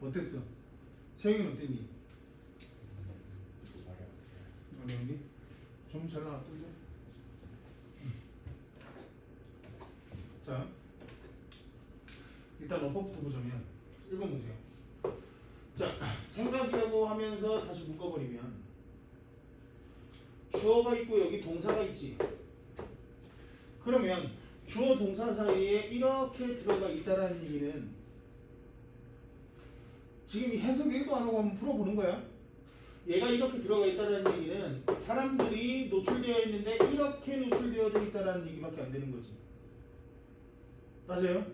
어땠어? 세영이는 어땠니? 어려웠니? 점수 잘 나왔던데? 자 일단 어법부터 보자면 읽어보세요 자 생각이라고 하면서 다시 묶어버리면 주어가 있고 여기 동사가 있지 그러면 주어 동사 사이에 이렇게 들어가 있다라는 얘기는 지금 이 해석 1도 안 하고 한번 풀어보는 거야 얘가 이렇게 들어가 있다는 얘기는 사람들이 노출되어 있는데 이렇게 노출되어져 있다는 얘기밖에 안 되는 거지. 맞아요?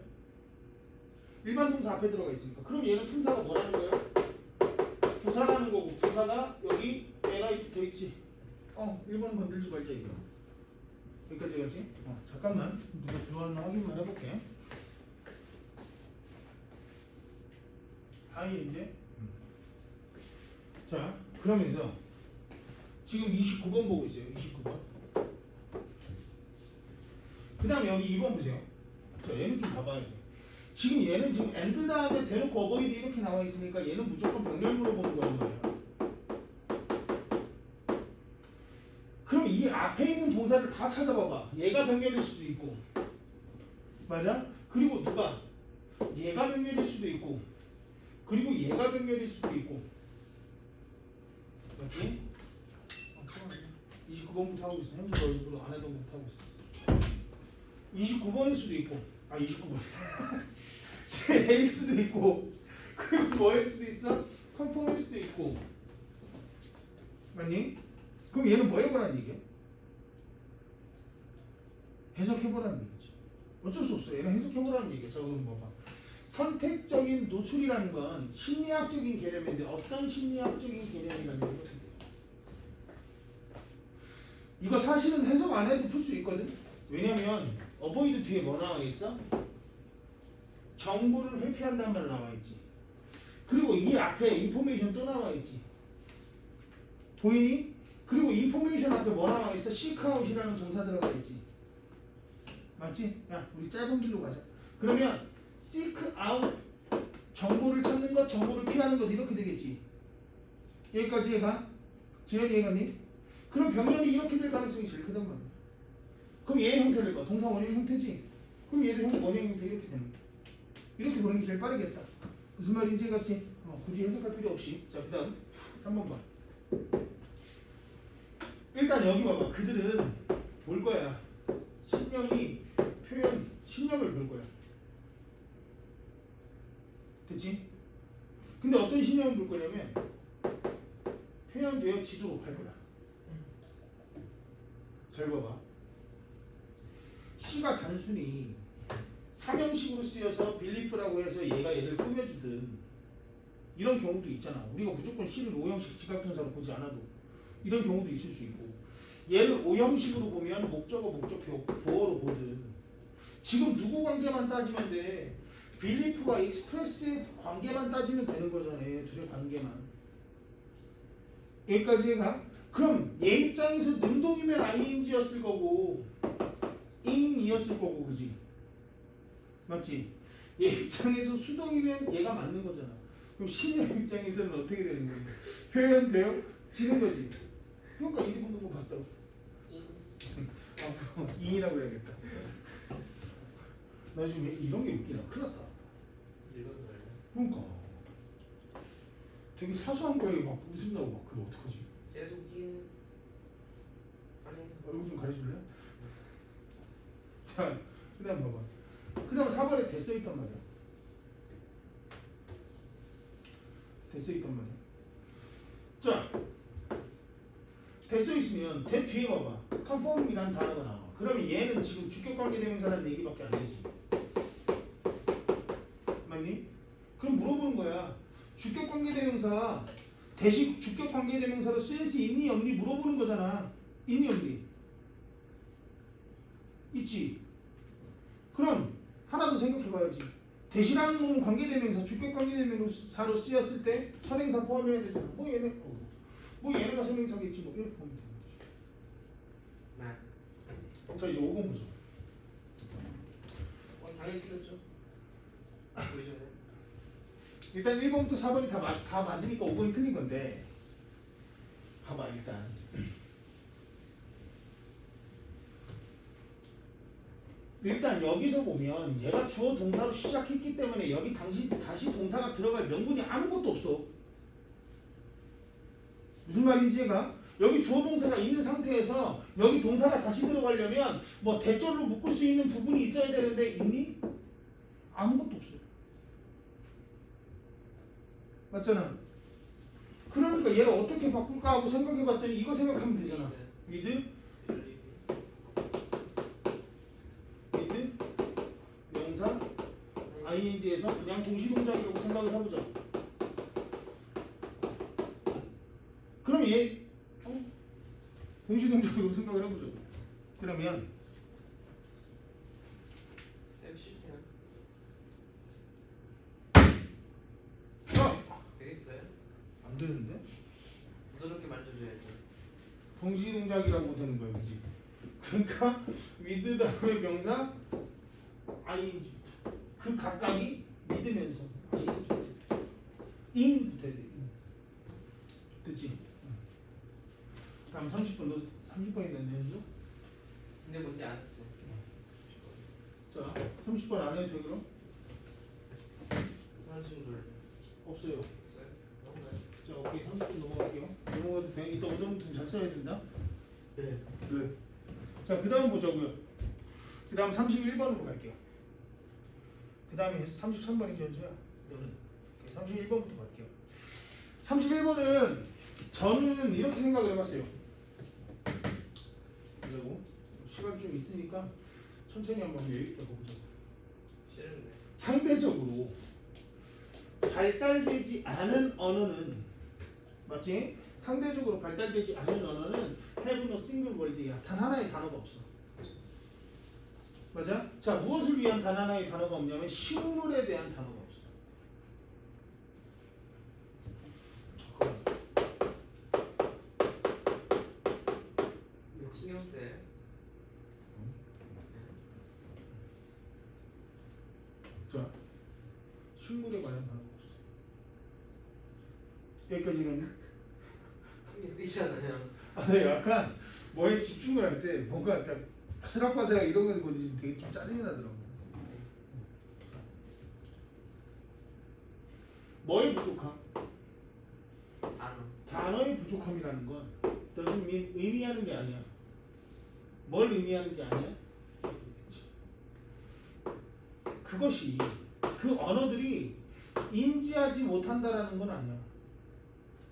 일반 동사 앞에 들어가 있으니까. 그럼 얘는 품사가 뭐라는 거예요? 부사라는 거고 부사가 여기 얘가 붙어 있지. 어, 1번 건들지 말자 이거. 여기까지 가지? 어, 잠깐만. 누가 들어왔나 확인만 해볼게. 하이 이제. 자, 그러면서 지금 29번 보고 있어요. 29번. 그 다음에 여기 2번 보세요. 자, 얘는 좀 봐봐야 돼. 지금 얘는 지금 and 다음에 대놓고 어버이드 이렇게 나와 있으니까 얘는 무조건 병렬문으로 보는 거란 말이야. 그럼 이 앞에 있는 동사를 다 찾아봐봐. 얘가 병렬일 수도 있고. 맞아? 그리고 누가? 얘가 병렬일 수도 있고. 그리고 얘가 병렬일 수도 있고. 맞지? 29번부터 하고 있어. 현재 얼굴로 안 해도 못 하고 있어. 29번일 수도 있고, 아 29번. J일 수도 있고, 그리고 뭐일 수도 있어? 컨펌일 수도 있고. 맞니? 그럼 얘는 뭐 해보라는 얘기야? 해석해보라는 얘기지. 어쩔 수 없어. 얘가 해석해보라는 얘기야. 자, 그럼 봐봐. 선택적인 노출이라는 건 심리학적인 개념인데 어떤 심리학적인 개념이라는 거 이거 사실은 해석 안 해도 풀 수 있거든. 왜냐면 어보이드 뒤에 뭐 나와 있어? 정보를 회피한다는 말 나와 있지. 그리고 이 앞에 인포메이션 또 나와 있지. 보이니? 그리고 인포메이션 앞에 뭐 나와 있어? 시크아웃이라는 동사 들어가 있지. 맞지? 야, 우리 짧은 길로 가자. 그러면 seek out 정보를 찾는 것, 정보를 피하는 것 이렇게 되겠지. 여기까지 얘가 재현이 얘가니? 그럼 병렬이 이렇게 될 가능성이 제일 크단 말이야. 그럼 얘의 형태를 봐. 동사 원형 형태지. 그럼 얘도 형 원형 형태 이렇게 되는 거야. 이렇게 보는 게 제일 빠르겠다. 무슨 말인지 같이 어, 굳이 해석할 필요 없이. 자, 그다음 3번 봐. 일단 여기 봐봐. 그들은 볼 거야. 신념이 표현, 신념을 볼 거야. 그치? 근데 어떤 신념을 볼 거냐면 표현되어 지도록 할 거야. 잘 봐봐. 시가 단순히 삼형식으로 쓰여서 빌리프라고 해서 얘가 얘를 꾸며주든 이런 경우도 있잖아. 우리가 무조건 시를 오형식 지각동사로 보지 않아도 이런 경우도 있을 수 있고 얘를 오형식으로 보면 목적어 목적표 보어로 보든 지금 누구 관계만 따지면 돼. 빌리프와 익스프레스의 관계만 따지면 되는 거잖아요. 둘의 관계만. 여기까지 해가? 그럼 얘 입장에서 능동이면 ing였을 거고 ing이었을 거고 그지? 맞지? 얘 입장에서 수동이면 얘가 맞는 거잖아. 그럼 신의 입장에서는 어떻게 되는 거야? 표현돼요? 지는 거지. 그러니까 이리 보는 거 봤다고. 아, 그럼 ing이라고 해야겠다. 나 지금 이런 게 웃기나? 큰일 났다. 그러니까 되게 사소한 거에 막 웃음나고 막 그거 어떡하지? 제조기는 아니 얼굴 좀 가려줄래? 자, 그 다음 봐봐. 그 다음 4번에 대써 있단 말이야. 대써 있단 말이야. 자, 대써 있으면 대 뒤에 봐봐. 컨펌이라는 단어가 나와. 그러면 얘는 지금 주격 관계 대명사라는 얘기밖에 안 되지. 맞니? 그럼 물어보는 거야. 주격 관계 대명사 대시 주격 관계 대명사로 쓸수 있니 없니 물어보는 거잖아. 있니 없니? 있지. 그럼 하나 더 생각해봐야지. 대시라는 놈은 관계대명사, 주격 관계대명사로 쓰였을 때 선행사 포함해야 되잖아. 뭐 얘네, 어, 뭐 얘네가 선행사겠지. 뭐 이렇게 보면 되는 나 거지. 자 이제 5번 보죠. 어, 당연히 일단 1번부터 4번이 다, 맞, 다 맞으니까 5번이 틀린 건데. 봐봐 일단. 일단 여기서 보면 얘가 주어 동사로 시작했기 때문에 여기 당시, 다시 동사가 들어갈 명분이 아무것도 없어. 무슨 말인지 얘가? 여기 주어 동사가 있는 상태에서 여기 동사가 다시 들어가려면 뭐 대절로 묶을 수 있는 부분이 있어야 되는데 있니? 아무것도 없어 맞잖아. 그러니까 얘를 어떻게 바꿀까 하고 생각해봤더니 이거 생각하면 되잖아. 명사, ing에서 그냥 동시동작이라고 생각을 해보자. 그럼 얘 어? 동시동작이라고 생각을 해보자. 그러면 쌤 싫대요. 어? 되겠어요? 안 되는데? 부드럽게 만져줘야죠. 동시동작이라고 되는 거야, 그지? 그러니까 with 다음에 명사 ing 그 각각이 믿으면서 ing in 붙어야 돼. 됐지? 다음 30분 너 30분 있는데 현수? 근데 뭔지 알았어요. 자 30분 안 해도 돼 그럼? 없어요. 자 오케이 30분 넘어갈게요. 넘어가도 돼. 이따 오전부터 잘 써야 된다. 네. 네. 자, 그 다음 보자고요. 그 다음 31번으로 갈게요. 그 다음에 33번이 전수야. 너는 31번부터 갈게요. 31번은 저는 이렇게 생각을 해봤어요. 그리고 시간 좀 있으니까 천천히 한번 여유있게 보자. 싫은데. 상대적으로 발달되지 않은 언어는 맞지? 상대적으로 발달되지 않은 언어는 have no single word야. 단 하나의 단어가 없어. 맞아? 자, 무엇을 위한 단 하나의 단어가 없냐면 식물에 대한 단어가 없어. 신경 써요? 자, 식물에 관한 단어가 없어. 여기까지는 신경 쓰이잖아요. 아, 네, 약간 뭐에 집중을 할 때 뭔가 약간 바스락바스락 이런 거 보니 되게 좀 짜증이 나더라고. 뭐에 부족함? 단어. 단어의 부족함이라는 건 doesn't mean 의미하는 게 아니야. 뭘 의미하는 게 아니야? 그것이 그 언어들이 인지하지 못한다라는 건 아니야.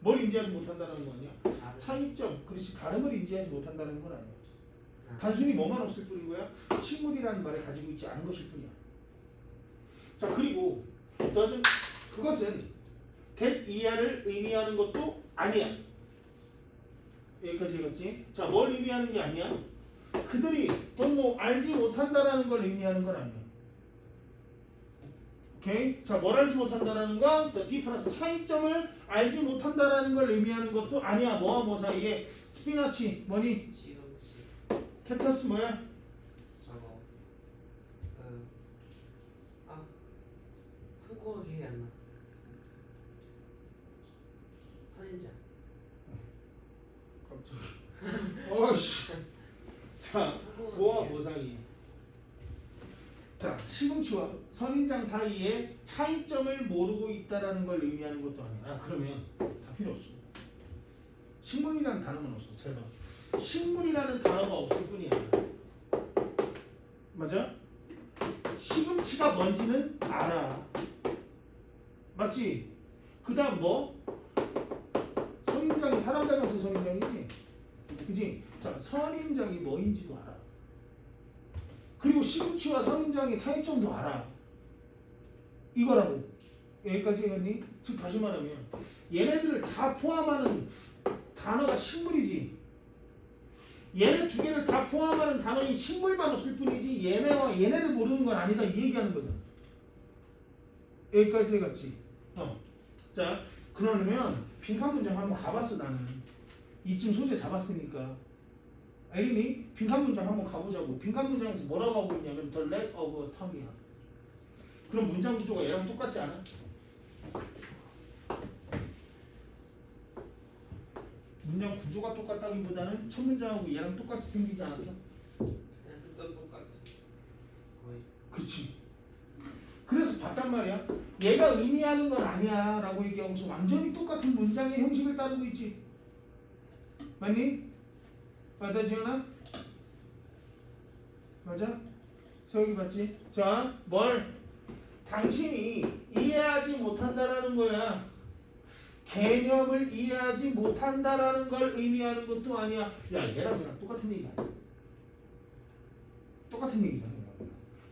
뭘 인지하지 못한다라는 거 아니야? 차이점, 그렇지 다름을 인지하지 못한다는 건 아니야. 아. 단순히 뭐만 없을 뿐인 거야? 식물이라는 말을 가지고 있지 않은 것일 뿐이야. 자 그리고 doesn't 그것은 that 이하를 의미하는 것도 아니야. 여기까지 읽었지? 자, 뭘 의미하는 게 아니야? 그들이 또뭐 알지 못한다라는 걸 의미하는 건 아니야. 오케이? 자, 뭘 알지 못한다라는 건 the difference 차이점을 알지 못한다라는 걸 의미하는 것도 아니야. 뭐와 뭐 사이에 스피나치 뭐니? 시금치. 캐터스 뭐야? 저거. 그. 아. 한국어 기억이 안 나. 선인장. 갑자기. 어이씨. 자, 뭐와 뭐 사이에? 자, 시금치와 선인장 사이에 차이점을 모르고 있다라는 걸 의미하는 것도 아니야. 아, 그러면 다 필요 없어. 식물이라는 단어는 없어. 잘 봐. 식물이라는 단어가 없을 뿐이야. 맞아? 시금치가 뭔지는 알아. 맞지? 그 다음 뭐? 선인장이 사람 닮아서 선인장이지? 그지? 자, 선인장이 뭐인지도 알아. 그리고 시금치와 선인장의 차이점도 알아. 이거라고. 여기까지 했니? 즉 다시 말하면 얘네들을 다 포함하는 단어가 식물이지. 얘네 두 개를 다 포함하는 단어인 식물만 없을 뿐이지 얘네와 얘네를 모르는 건 아니다 이 얘기하는 거다. 여기까지 해갔지. 어. 자 그러면 빈칸 문장 한번 가봤어 나는. 이쯤 소재 잡았으니까. 알겠니? 빈칸 문장 한번 가보자고. 빈칸 문장에서 뭐라고 하고 있냐면 the lack of a tongue이야. 그럼 문장 구조가 얘랑 똑같지 않아? 문장 구조가 똑같다기보다는 첫 문장하고 얘랑 똑같이 생기지 않았어? 뜻도 똑같아 거의 그치. 그래서 봤단 말이야. 얘가 의미하는 건 아니야 라고 얘기하고서 완전히 똑같은 문장의 형식을 따르고 있지. 맞니? 맞아 지현아? 맞아? 세욱이 맞지? 자, 뭘? 당신이 이해하지 못한다라는 거야. 개념을 이해하지 못한다라는 걸 의미하는 것도 아니야. 야, 얘랑 얘랑 똑같은 얘기 아니야. 똑같은 얘기잖아.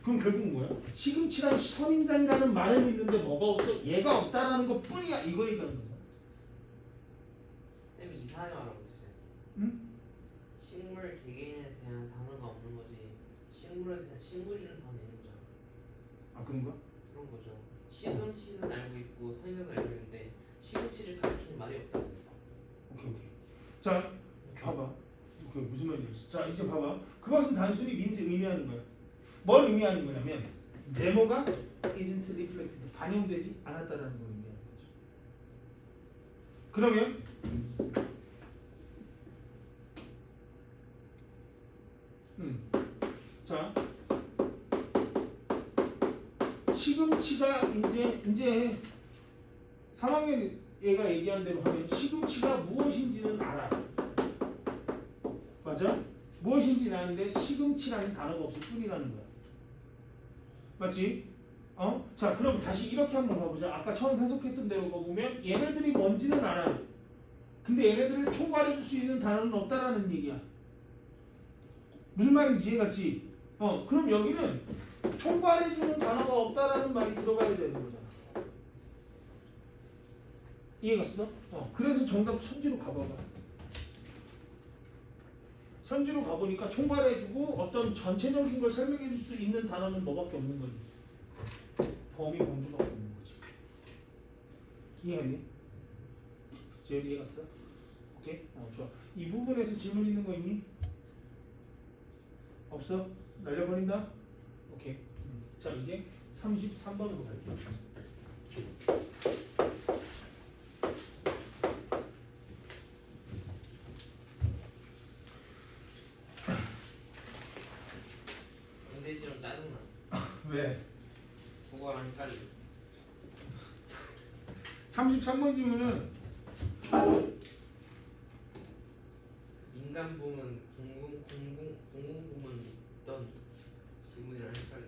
그럼 결국 뭐야? 시금치랑 선인장이라는 말은 있는데 뭐가 없어? 얘가 없다라는 것 뿐이야. 이거 얘기하는 거야. 쌤이 이상하게 말하고 있어요 응? 식물 개개인에 대한 단어가 없는 거지 식물에 대한 식물이라는 단어 있는 거잖아 아 그런가? 그런 거죠 시금치는 알고 있고 선인장도 알고 있는데 시금치를 가리키는 말이 없다고 오케이 오케이. 자, 봐봐. 오케이 무슨 말인지. 자 이제 봐봐. 그것은 단순히 민지 의미하는 거야. 뭘 의미하는 거냐면 네모가 isn't reflected 반영되지 않았다라는 걸 의미하는 거죠. 그러면 시금치가 이제 이제 3학년 얘가 얘기한 대로 하면 시금치가 무엇인지는 알아. 맞아? 무엇인지는 아는데 시금치라는 단어가 없을 뿐이라는 거야. 맞지? 어? 자, 그럼 다시 이렇게 한번 가보자. 아까 처음 해석했던 대로 보면 얘네들이 뭔지는 알아. 근데 얘네들을 총괄해 줄 수 있는 단어는 없다라는 얘기야. 무슨 말인지 이해갔지? 어, 그럼 여기는 총괄해 주는 단어가 없다라는 말이 들어가야 되는 거잖아. 이해갔어? 어, 그래서 정답 선지로 가봐봐. 선지로 가보니까 총괄해주고 어떤 전체적인 걸 설명해줄 수 있는 단어는 뭐밖에 없는 거지. 범위 범주가 없는 거지. 이해했니? 제일 이해갔어? 오케이? 어, 좋아. 이 부분에서 질문 있는 거 있니? 없어? 날려버린다? 오케이. 음. 자, 이제 33번으로 갈게요. 근데 지금 짜증나 왜? 그거랑 헷갈려 33번 질문은 인간 부문 공공 공공 공공 부문 있던 지문이랑 헷갈려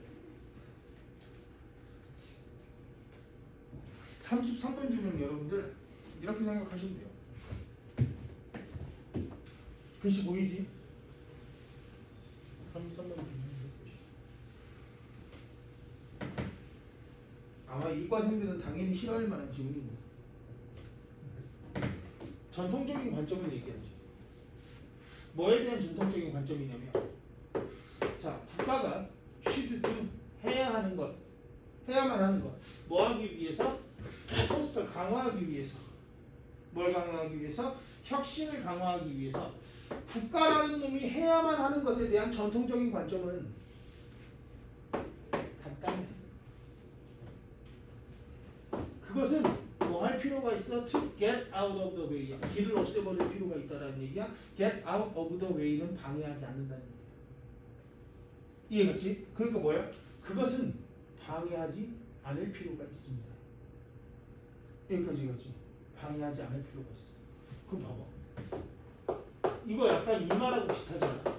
33번 질문 여러분들 이렇게 생각하시면 돼요. 글씨 보이지? 33번 질문. 아마 이과생들은 당연히 싫어할 만한 질문입니다. 전통적인 관점을 얘기하지. 뭐에 대한 전통적인 관점이냐면, 자 국가가 should do 해야 하는 것, 해야만 하는 것, 뭐 하기 위해서 포스터 강화하기 위해서 뭘 강화하기 위해서 혁신을 강화하기 위해서 국가라는 놈이 해야만 하는 것에 대한 전통적인 관점은 간단해. 그것은 뭐 할 필요가 있어? To get out of the way. 길을 없애버릴 필요가 있다라는 얘기야. Get out of the way는 방해하지 않는다는 얘기야. 이해갔지? 그러니까 뭐야? 그것은 방해하지 않을 필요가 있습니다. 여기까지 가지 방해하지 않을 필요가 있어. 그럼 봐봐. 이거 약간 이 말하고 비슷하지 않아?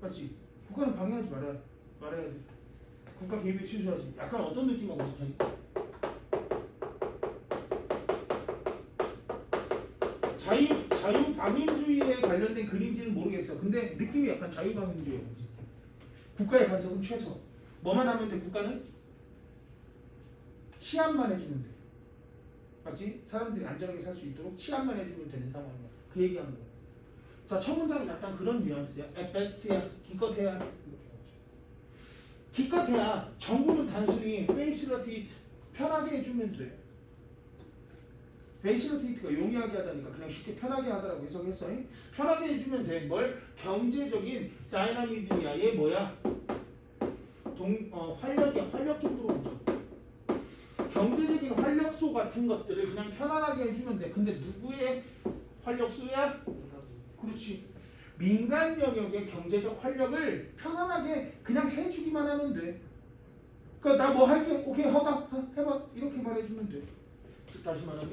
맞지? 국가는 방해하지 말아야 말아야 돼. 국가 개입에 취소하지. 약간 어떤 느낌하고 비슷하니? 자유 자유 방임주의에 관련된 글인지는 모르겠어. 근데 느낌이 약간 자유 방임주의하고 비슷해. 국가의 간섭은 최소. 뭐만 하면 돼? 국가는 치안만 해주면 돼. 맞지? 사람들이 안전하게 살 수 있도록 치안만 해주면 되는 상황이야. 그 얘기하는 거야. 자, 첫 문장은 약간 그런 뉘앙스야. at best야, 기껏해야 이렇게 나오죠. 기껏해야 정부는 단순히 facilitate 편하게 해주면 돼. 베이시노테이트가 용이하게 하다니까 그냥 쉽게 편하게 하더라고 해석했어. 잉? 편하게 해주면 돼. 뭘 경제적인 다이나미즘이야. 얘 뭐야? 동 어, 활력이야. 활력 정도로 보죠. 경제적인 활력소 같은 것들을 그냥 편안하게 해주면 돼. 근데 누구의 활력소야? 그렇지. 민간 영역의 경제적 활력을 편안하게 그냥 해주기만 하면 돼. 그러니까 나 뭐 할게, 오케이 해봐, 하- 해봐 이렇게 말해주면 돼. 즉 다시 말하면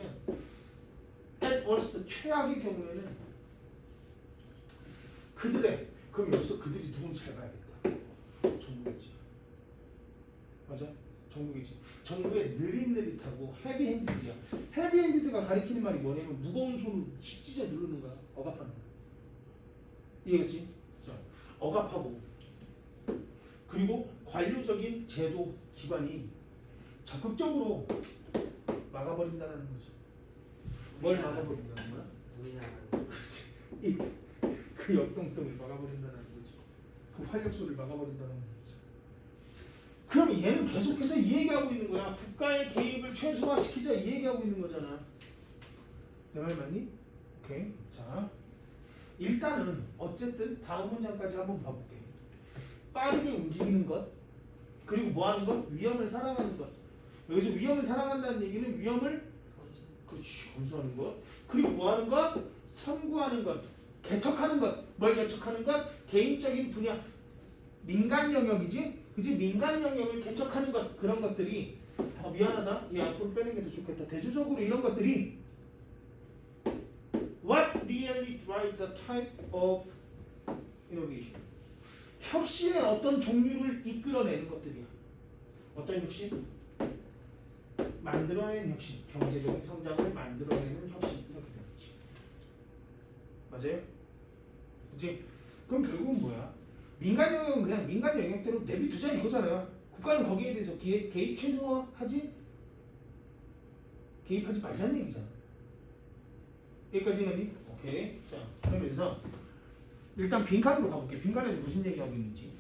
at worst 최악의 경우에는 그들의 그럼 여기서 그들이 누군지 잘 봐야겠다. 정부겠지. 맞아? 정부겠지. 정부의 느릿느릿하고 헤비핸디드야. 헤비핸디드가 가리키는 말이 뭐냐면 무거운 손으로 찢 찢어 누르는 거야. 억압하는 거야. 이해겠지? 자, 억압하고 그리고 관료적인 제도 기관이 적극적으로 막아버린다는 거지. 뭘 막아버린다는 거야? 우리나라는 그 역동성을 막아버린다는 거지. 그 활력소를 막아버린다는 거지. 그럼 얘는 계속해서 이 얘기하고 있는 거야. 국가의 개입을 최소화시키자 이 얘기하고 있는 거잖아. 내 말 맞니? 오케이. 자, 일단은 어쨌든 다음 문장까지 한번 봐볼게. 빠르게 움직이는 것, 그리고 뭐 하는 것? 위험을 사랑하는 것. 여기서 위험을 사랑한다는 얘기는 위험을 그렇지 검수하는 것. 그리고 뭐 하는 것? 선구하는 것 개척하는 것뭘 개척하는 것? 개인적인 분야 민간 영역이지? 그지? 민간 영역을 개척하는 것. 그런 것들이 어, 미안하다. 이 앞으로 빼는 게 더 좋겠다. 대조적으로 이런 것들이 what really drive the type of innovation? 혁신의 어떤 종류를 이끌어내는 것들이야. 어떤 혁신? 만들어내는 혁신, 경제적인 성장을 만들어내는 혁신 이렇게 되겠지. 맞아요? 이제 그럼 결국은 뭐야? 민간 영역은 그냥 민간 영역대로 내비 두자 이거잖아요. 국가는 거기에 대해서 기, 개입 최소화하지 개입하지 말자는 얘기잖아. 여기까지는 오케이. 자 그러면서 일단 빈칸으로 가볼게. 빈칸에서 무슨 얘기하고 있는지.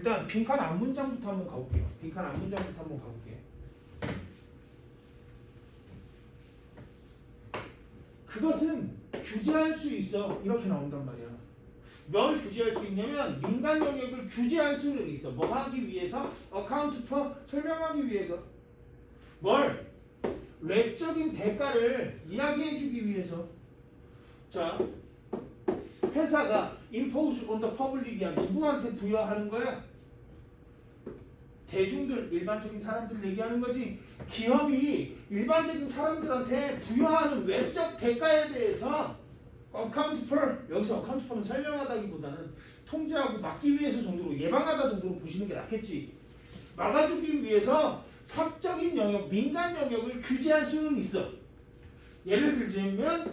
일단 빈칸 앞문장부터 한번 가볼게요. 빈칸 앞문장부터 한번 가볼게요. 그것은 규제할 수 있어. 이렇게 나온단 말이야. 뭘 규제할 수 있냐면 민간 영역을 규제할 수는 있어. 뭐 하기 위해서? 어카운트 퍼 설명하기 위해서. 뭘? 외적인 대가를 이야기해주기 위해서. 자, 회사가 on the public이야. 누구한테 부여하는 거야? 대중들, 일반적인 사람들 얘기하는 거지. 기업이 일반적인 사람들한테 부여하는 외적 대가에 대해서 어카운트 펄 여기서 어카운트 펄은 설명하다기보다는 통제하고 막기 위해서 정도로 예방하다 정도로 보시는 게 낫겠지. 막아주기 위해서 사적인 영역, 민간 영역을 규제할 수는 있어. 예를 들자면